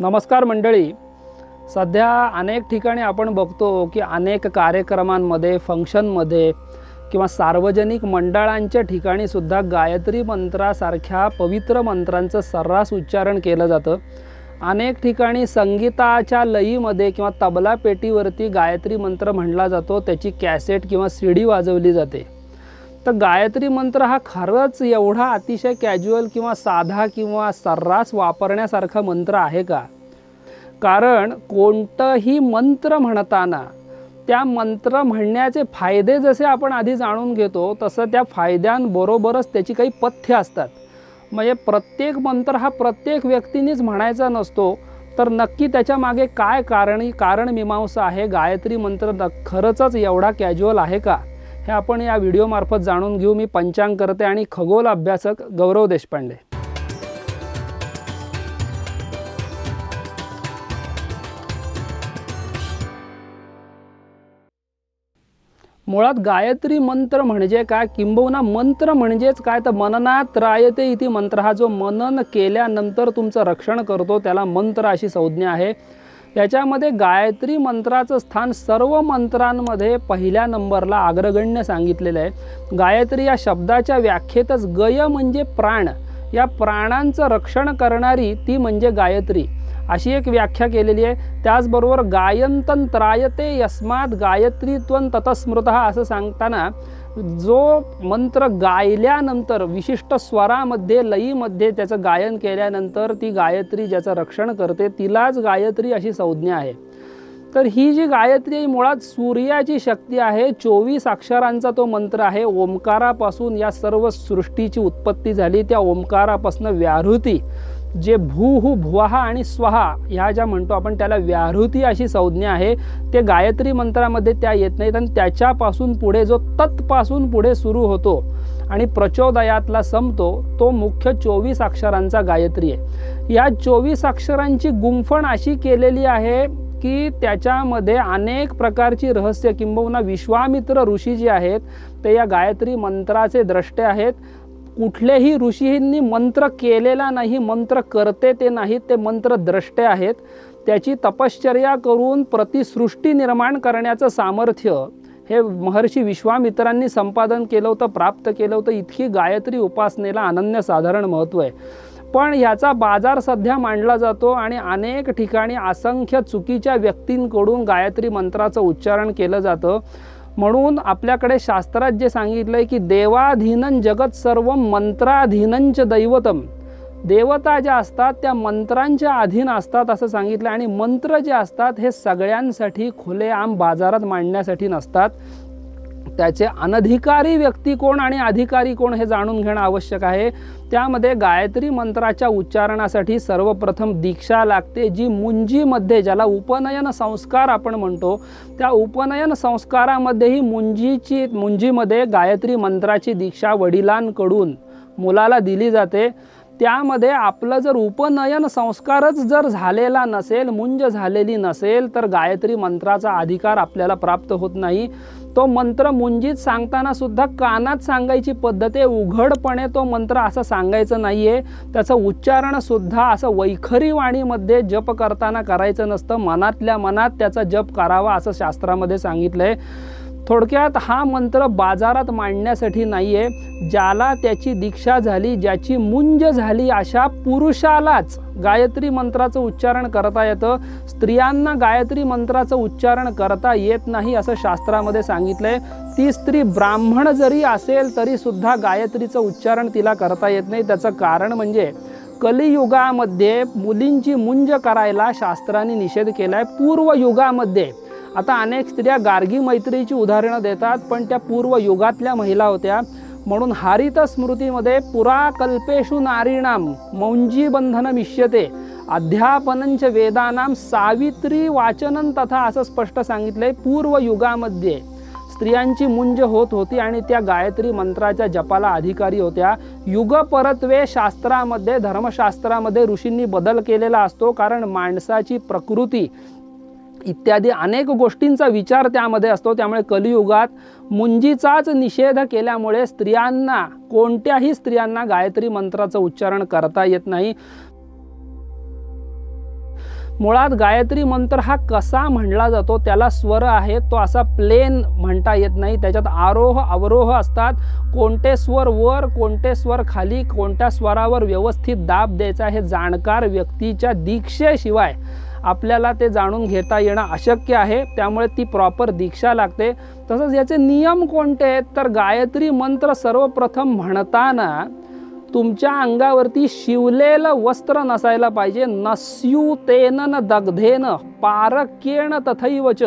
नमस्कार मंडळी. सध्या अनेक ठिकाणी आपण बघतो की अनेक कार्यक्रमांमध्ये फंक्शनमध्ये किंवा सार्वजनिक मंडळांच्या ठिकाणी सुद्धा गायत्री मंत्रासारख्या पवित्र मंत्रांचं सर्रास उच्चारण केलं जातं. अनेक ठिकाणी संगीताच्या लयीमध्ये किंवा तबला पेटीवरती गायत्री मंत्र म्हणला जातो. त्याची कॅसेट किंवा सी डी वाजवली जाते. तर गायत्री मंत्र हा खरंच एवढा अतिशय कॅज्युअल किंवा साधा किंवा सर्रास वापरण्यासारखा मंत्र आहे का? कारण कोणतंही मंत्र म्हणताना त्या मंत्र म्हणण्याचे फायदे जसे आपण आधी जाणून घेतो तसं त्या फायद्यांबरोबरच त्याची काही पथ्य असतात. म्हणजे प्रत्येक मंत्र हा प्रत्येक व्यक्तीनेच म्हणायचा नसतो तर नक्की त्याच्यामागे काय कारणी कारण मीमांसा आहे? गायत्री मंत्र न खरंचच एवढा कॅज्युअल आहे का? हे आपण या व्हिडिओमार्फत जाणून घेऊ. मी पंचांग करते आणि खगोल अभ्यासक गौरव देशपांडे. मुळात गायत्री मंत्र म्हणजे काय? किंबहुना मंत्र म्हणजेच काय? तर मननात रायते इथे मंत्र. हा जो मनन केल्यानंतर तुमचं रक्षण करतो त्याला मंत्र अशी संज्ञा आहे. याच्यामध्ये गायत्री मंत्राचं स्थान सर्व मंत्रांमध्ये पहिल्या नंबरला अग्रगण्य सांगितलेलं आहे. गायत्री या शब्दाच्या व्याख्येतच गय म्हणजे प्राण. या प्राणांचं रक्षण करणारी ती म्हणजे गायत्री. अशी एक व्याख्या केलेली आहे. त्याचबरोबर गायंतन त्रायते यस्मात गायत्रीत्वन ततस्मृत असं सांगताना जो मंत्र गायल्यानंतर विशिष्ट स्वरामध्ये लयीमध्ये त्याचं गायन केल्यानंतर ती गायत्री ज्याचं रक्षण करते तिलाच गायत्री अशी संज्ञा आहे. तर ही जी गायत्री आहे मुळात सूर्याची शक्ती आहे चोवीस अक्षरांचा तो मंत्र आहे ओंकारापासून या सर्व सृष्टीची उत्पत्ती झाली त्या ओंकारापासून व्याहृती. जे भू हु भुवाहा आणि स्वहा ह्या ज्या म्हणतो आपण त्याला व्याहृती अशी संज्ञा आहे. ते गायत्री मंत्रामध्ये त्या येत नाहीत आणि त्याच्यापासून पुढे जो तत्पासून पुढे सुरू होतो आणि प्रचोदयातला संपतो तो मुख्य चोवीस अक्षरांचा गायत्री आहे. या चोवीस अक्षरांची गुंफण अशी केलेली आहे की त्याच्यामध्ये अनेक प्रकारची रहस्य किंबहुना विश्वामित्र ऋषी जे आहेत ते या गायत्री मंत्राचे द्रष्टे आहेत. कुठलेही ऋषींनी मंत्र केलेला नाही मंत्र करते ते नाहीत ते मंत्र द्रष्टे आहेत. त्याची तपश्चर्या करून प्रतिसृष्टी निर्माण करण्याचं सामर्थ्य हे महर्षी विश्वामित्रांनी संपादन केलं होतं प्राप्त केलं होतं. इतकी गायत्री उपासनेला अनन्यसाधारण महत्त्व आहे. पण ह्याचा बाजार सध्या मांडला जातो आणि अनेक ठिकाणी असंख्य चुकीच्या व्यक्तींकडून गायत्री मंत्राचं उच्चारण केलं जातं. म्हणून आपल्याकडे शास्त्रात जे सांगितलं आहे की देवाधीनं जगत सर्व मंत्राधीनंच दैवतम. देवता ज्या असतात त्या मंत्रांच्या अधीन असतात असं सांगितलं आणि मंत्र जे असतात हे सगळ्यांसाठी खुलेआम बाजारात मांडण्यासाठी नसतात. त्याचे अनधिकारी व्यक्ती कोण आणि अधिकारी कोण हे जाणून घेणं आवश्यक आहे. त्यामध्ये गायत्री मंत्राच्या उच्चारणासाठी सर्वप्रथम दीक्षा लागते जी मुंजीमध्ये ज्याला उपनयन संस्कार आपण म्हणतो त्या उपनयन संस्कारामध्येही मुंजीची मुंजीमध्ये गायत्री मंत्राची दीक्षा वडिलांकडून मुलाला दिली जाते. त्यामध्ये आपलं जर उपनयन संस्कारच जर झालेला नसेल मुंज झालेली नसेल तर गायत्री मंत्राचा अधिकार आपल्याला प्राप्त होत नाही. तो मंत्र मुंजीत सांगताना सुद्धा कानात सांगायची पद्धत आहे उघडपणे तो मंत्र असं सांगायचं नाही आहे त्याचं उच्चारणसुद्धा असं वैखरी वाणीमध्ये जप करताना करायचं नसतं. मनातल्या मनात त्याचा जप करावा असं शास्त्रामध्ये सांगितलं आहे थोडक्यात हा मंत्र बाजारात मांडण्यासाठी नाही आहे ज्याला त्याची दीक्षा झाली ज्याची मुंज झाली अशा पुरुषालाच गायत्री मंत्राचं उच्चारण करता येतं. स्त्रियांना गायत्री मंत्राचं उच्चारण करता येत नाही असं शास्त्रामध्ये सांगितलं आहे ती स्त्री ब्राह्मण जरी असेल तरीसुद्धा गायत्रीचं उच्चारण तिला करता येत नाही. त्याचं कारण म्हणजे कलियुगामध्ये मुलींची मुंज करायला शास्त्राने निषेध केला आहे पूर्व युगामध्ये आता अनेक स्त्रिया गार्गी मैत्रीची उदाहरणं देतात पण त्या पूर्व युगातल्या महिला होत्या. म्हणून हरित स्मृतीमध्ये पुराकल्पेषु नारीणाम मौंजी बंधन मिष्यते अध्यापनंच वेदानाम सावित्री वाचनन तथा असं स्पष्ट सांगितलंय पूर्व युगामध्ये. स्त्रियांची मुंज होत होती आणि त्या गायत्री मंत्राच्या जपाला अधिकारी होत्या. युगपरत्वे शास्त्रामध्ये धर्मशास्त्रामध्ये ऋषींनी बदल केलेला असतो कारण माणसाची प्रकृती इत्यादी अनेक गोष्टींचा विचार त्यामध्ये असतो. त्यामुळे कलियुगात मुंजीचाच निषेध केल्यामुळे स्त्रियांना कोणत्याही स्त्रियांना गायत्री मंत्राचं उच्चारण करता येत नाही. मुळात गायत्री मंत्र हा कसा म्हणला जातो त्याला स्वर आहे तो असा प्लेन म्हणता येत नाही. त्याच्यात आरोह अवरोह असतात. कोणते स्वर वर कोणते स्वर खाली कोणत्या स्वरावर व्यवस्थित दाब द्यायचा हे जाणकार व्यक्तीच्या दीक्षेशिवाय आपल्याला ते जाणून घेता येणं अशक्य आहे. त्यामुळे ती प्रॉपर दीक्षा लागते. तसंच याचे नियम कोणते आहेत? तर गायत्री मंत्र सर्वप्रथम म्हणताना तुमच्या अंगावरती शिवलेलं वस्त्र नसायला पाहिजे. नस्यूतेन न दग्धेन पारकेण तथैवच.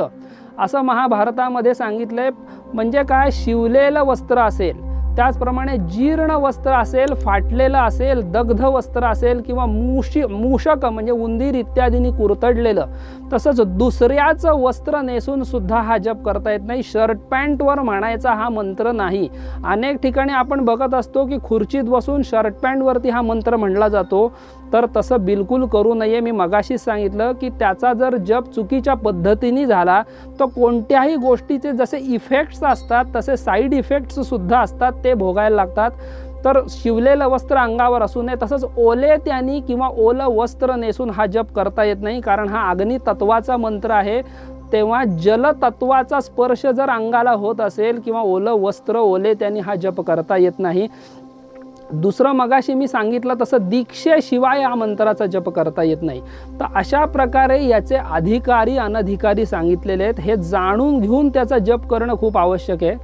असं महाभारतामध्ये सांगितलंय. म्हणजे काय? शिवलेलं वस्त्र असेल. त्याचप्रमाणे जीर्ण वस्त्र असेल फाटलेलं असेल दग्ध वस्त्र असेल किंवा मूशी मूषक म्हणजे उंदीर इत्यादींनी कुरतडलेलं तसंच दुसऱ्याचं वस्त्र नेसून सुद्धा हा जप करता येत नाही. शर्ट पॅन्टवर म्हणायचा हा मंत्र नाही. अनेक ठिकाणी आपण बघत असतो की खुर्चीत बसून शर्ट पॅन्टवरती हा मंत्र म्हणला जातो. तर तसं बिलकुल करू नये. मी मगाशीच सांगितलं की त्याचा जर जप चुकीच्या पद्धतीने झाला तर कोणत्याही गोष्टीचे जसे इफेक्ट्स असतात तसे साईड इफेक्ट्ससुद्धा असतात ते भोगायला लागतात. तर शिवलेलं वस्त्र अंगावर असू नये तसंच ओले त्यांनी किंवा ओलं वस्त्र नेसून हा जप करता येत नाही कारण हा अग्नी तत्वाचा मंत्र आहे. तेव्हा जलतत्वाचा स्पर्श जर अंगाला होत असेल किंवा ओलं वस्त्र ओले त्यांनी हा जप करता येत नाही. दुसरं मगाशी मी सांगितलं तसं दीक्षेशिवाय या मंत्राचा जप करता येत नाही. तर अशा प्रकारे याचे अधिकारी अनधिकारी सांगितलेले आहेत. हे जाणून घेऊन त्याचा जप करणं खूप आवश्यक आहे.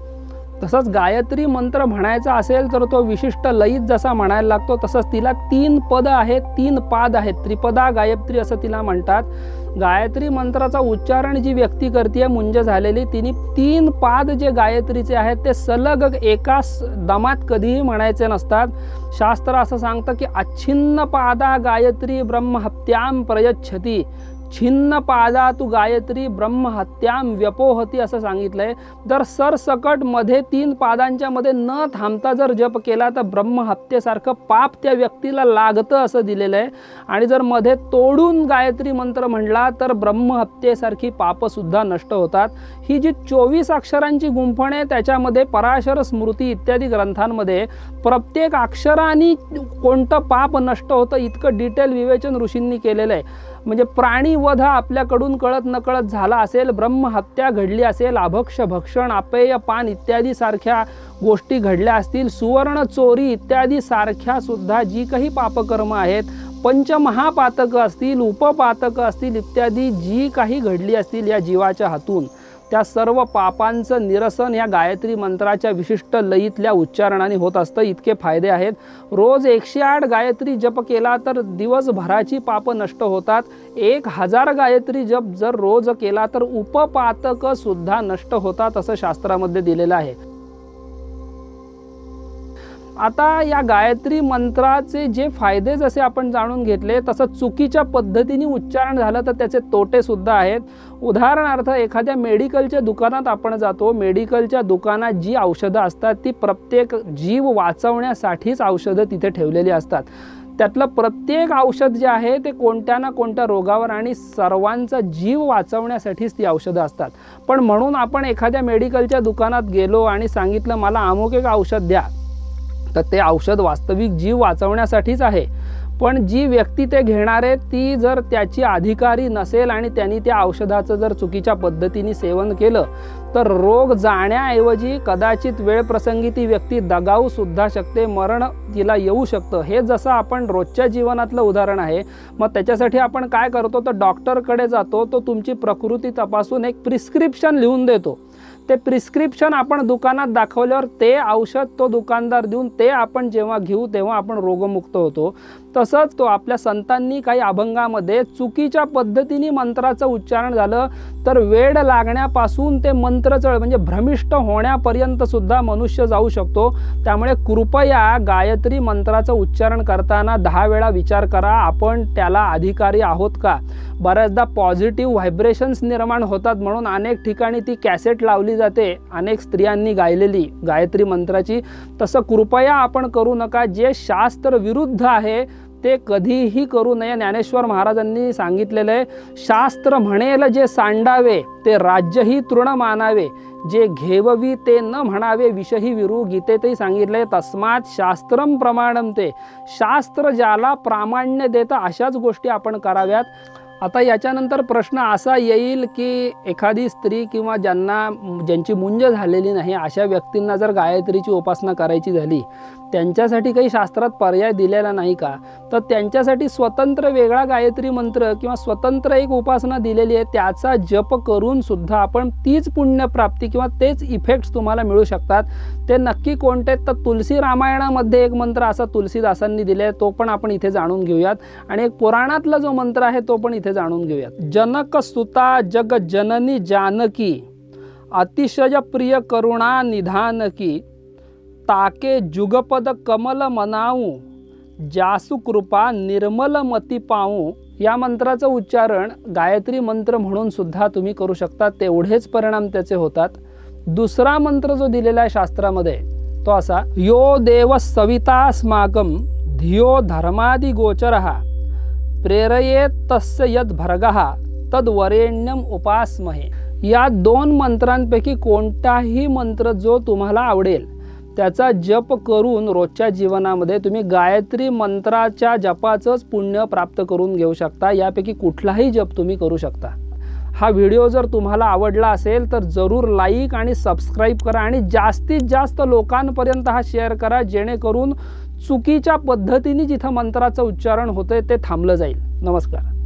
तसंच गायत्री मंत्र म्हणायचा असेल तर तो विशिष्ट लयीत जसा म्हणायला लागतो तसंच तिला तीन पद आहेत तीन पाद आहेत. त्रिपदा गायत्री असं तिला म्हणतात. गायत्री मंत्राचा उच्चारण जी व्यक्ती करते मुंज झालेली तिने तीन पाद जे गायत्रीचे आहेत ते सलग एका दमात कधीही म्हणायचे नसतात. शास्त्र असं सांगतं की अच्छिन्न पादा गायत्री ब्रह्महत्याम प्रयच्छती. छिन्न पादा तू गायत्री ब्रह्महत्याम व्यपोहती असं सांगितलंय. तर सरसकटमध्ये तीन पादांच्या मध्ये न थांबता जर जप केला तर ब्रह्महत्येसारखं पाप त्या व्यक्तीला लागतं असं दिलेलं आहे आणि जर मध्ये तोडून गायत्री मंत्र म्हणला तर ब्रह्महत्येसारखी पापसुद्धा नष्ट होतात. ही जी चोवीस अक्षरांची गुंफण आहे त्याच्यामध्ये पराशर स्मृती इत्यादी ग्रंथांमध्ये प्रत्येक अक्षराने कोणतं पाप नष्ट होतं इतकं डिटेल विवेचन ऋषींनी केलेलं आहे म्हणजे प्राणीवध आपल्याकडून कळत नकळत झाला असेल ब्रह्महत्या घडली असेल अभक्ष भक्षण अपेय पान इत्यादी सारख्या गोष्टी घडल्या असतील सुवर्ण चोरी इत्यादी सारख्या सुद्धा जी काही पापकर्म आहेत पंचमहापातकं असतील उपपातकं असतील इत्यादी जी काही घडली असतील या जीवाच्या हातून त्या सर्व पापांचं निरसन या गायत्री मंत्राच्या विशिष्ट लयीतल्या उच्चारणाने होत असतं. इतके फायदे आहेत. रोज एकशे आठ गायत्री जप केला तर दिवसभराची पापं नष्ट होतात. एक हजार गायत्री जप जर रोज केला तर उपपातकसुद्धा नष्ट होतात असं शास्त्रामध्ये दिलेलं आहे. आता या गायत्री मंत्राचे जे फायदे जसे आपण जाणून घेतले तसं चुकीच्या पद्धतीने उच्चारण झालं तर त्याचे तोटेसुद्धा आहेत. उदाहरणार्थ एखाद्या मेडिकलच्या दुकानात आपण जातो मेडिकलच्या दुकानात जी औषधं असतात ती प्रत्येक जीव वाचवण्यासाठीच औषधं तिथे ठेवलेली असतात. त्यातलं प्रत्येक औषध जे आहे ते कोणत्या ना कोणत्या रोगावर आणि सर्वांचा जीव वाचवण्यासाठीच ती औषधं असतात. पण म्हणून आपण एखाद्या मेडिकलच्या दुकानात गेलो आणि सांगितलं मला अमुक एक औषध द्या. तर ते औषध वास्तविक जीव वाचवण्यासाठीच आहे. पण जी व्यक्ती ते घेणार आहे ती जर त्याची अधिकारी नसेल आणि त्यांनी त्या औषधाचं जर चुकीच्या पद्धतीने सेवन केलं तर रोग जाण्याऐवजी कदाचित वेळ प्रसंगी ती व्यक्ती दगावू सुद्धा शकते मरण तिला येऊ शकतं. हे जसं आपण रोजच्या जीवनातलं उदाहरण आहे मग त्याच्यासाठी आपण काय करतो? तर डॉक्टरकडे जातो तो तुमची प्रकृती तपासून एक प्रिस्क्रिप्शन लिहून देतो. ते प्रिस्क्रिप्शन आपण दुकानात दाखवल्यावर ते औषध तो दुकानदार देऊन ते आपण जेव्हा घेऊ तेव्हा आपण रोगमुक्त होतो. तसंच तो आपल्या संतांनी काही अभंगामध्ये चुकीच्या पद्धतीने मंत्राचं उच्चारण झालं तर वेड लागण्यापासून ते मंत्रचळ म्हणजे भ्रमिष्ट होण्यापर्यंत सुद्धा मनुष्य जाऊ शकतो. त्यामुळे कृपया गायत्री मंत्राचं उच्चारण करताना दहा वेळा विचार करा आपण त्याला अधिकारी आहोत का? बऱ्याचदा पॉझिटिव्ह व्हायब्रेशन्स निर्माण होतात म्हणून अनेक ठिकाणी ती कॅसेट लावली जाते अनेक स्त्रियांनी गायलेली गायत्री मंत्राची. तसं कृपया आपण करू नका जे शास्त्र विरुद्ध आहे ते कधीही करू नये. ज्ञानेश्वर महाराजांनी सांगितलेलं आहे शास्त्र म्हणेल जे सांडावे ते राज्यही तृण मानावे. जे घेववी ते न म्हणावे विषही विरू गीतेतही सांगितले तस्मात शास्त्रम प्रमाणम ते. शास्त्र ज्याला प्रामाण्य देतं अशाच गोष्टी आपण कराव्यात. आता याच्यानंतर प्रश्न असा येईल की एखादी स्त्री किंवा ज्यांना ज्यांची मुंज झालेली नाही अशा व्यक्तींना जर गायत्रीची उपासना करायची झाली त्यांच्यासाठी काही शास्त्रात पर्याय दिलेला नाही का? तर त्यांच्यासाठी स्वतंत्र वेगळा गायत्री मंत्र किंवा स्वतंत्र एक उपासना दिलेली आहे त्याचा जप करून सुद्धा आपण तीच पुण्यप्राप्ती किंवा तेच इफेक्ट्स तुम्हाला मिळू शकतात. ते नक्की कोणते आहेत? तर तुलसी रामायणामध्ये एक मंत्र असा तुलसीदासांनी दिले आहे तो पण आपण इथे जाणून घेऊयात. आणि एक पुराणातला जो मंत्र आहे तो पण इथे जाणून घेऊयात. जनक सुता जग जननी जानकी अतिशय प्रिय करुणा निधानकी ताके जुगपद कमल मनाऊ जासु कृपा निर्मल मती पाऊ. या मंत्राचं उच्चारण गायत्री मंत्र म्हणून सुद्धा तुम्ही करू शकता. तेवढेच परिणाम त्याचे होतात. दुसरा मंत्र जो दिलेला आहे शास्त्रामध्ये तो असा यो देव सवितास्मागम धियो धर्मादि गोचर. हा प्रेरयेत तस्य यद भर्गः तद वरेण्यम उपासमहे। या दोन मंत्रांपैकी कोणताही मंत्र जो तुम्हाला आवडेल त्याचा जप करून रोजच्या जीवनामध्ये तुम्ही गायत्री मंत्राच्या जपाचंच पुण्य प्राप्त करून घेऊ शकता यापैकी कुठलाही जप तुम्ही करू शकता. हा व्हिडिओ जर तुम्हाला आवडला असेल तर जरूर लाईक आणि सबस्क्राईब करा आणि जास्तीत जास्त लोकांपर्यंत हा शेअर करा जेणेकरून चुकीच्या पद्धतीने जिथं मंत्राचं उच्चारण होतंय ते थांबलं जाईल. नमस्कार.